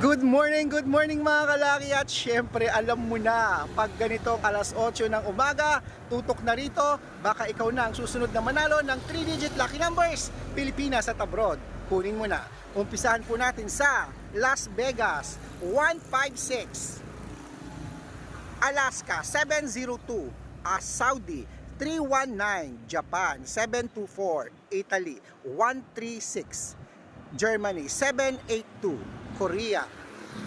Good morning, good morning mga kalaki. At syempre alam mo na pag ganitong alas 8 ng umaga tutok na rito. Baka ikaw na ang susunod na manalo ng 3 digit lucky numbers Pilipinas at abroad. Kunin mo na. Umpisahan po natin sa Las Vegas 156 Alaska 702 ah, Saudi 319 Japan 724 Italy 136 Germany 782 Korea.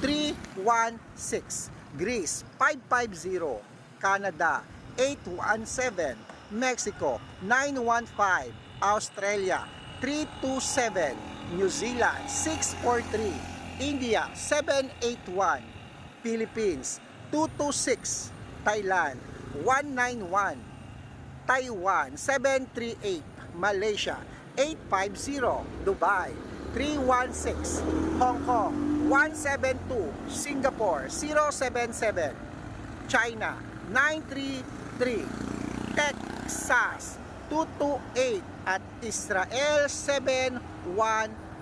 316 Greece 550 Canada 817 Mexico 915 Australia 327 New Zealand 643 India 781 Philippines 226 Thailand 191 Taiwan 738 Malaysia 850 Dubai 316 Hong Kong 172 Singapore 077 China 933 Texas 228 at Israel 712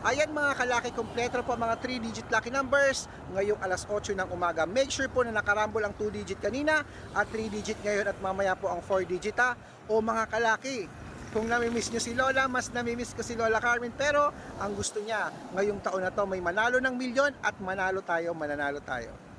Ayan mga kalaki, kompleto po mga 3-digit lucky numbers ngayong alas 8 ng umaga. Make sure po na nakarambol ang 2-digit kanina at 3-digit ngayon at mamaya po ang 4-digit ha. O mga kalaki, kung namimiss nyo si Lola, mas namimiss ko si Lola Carmen. Pero ang gusto niya, ngayong taon na to may manalo ng milyon at manalo tayo, mananalo tayo.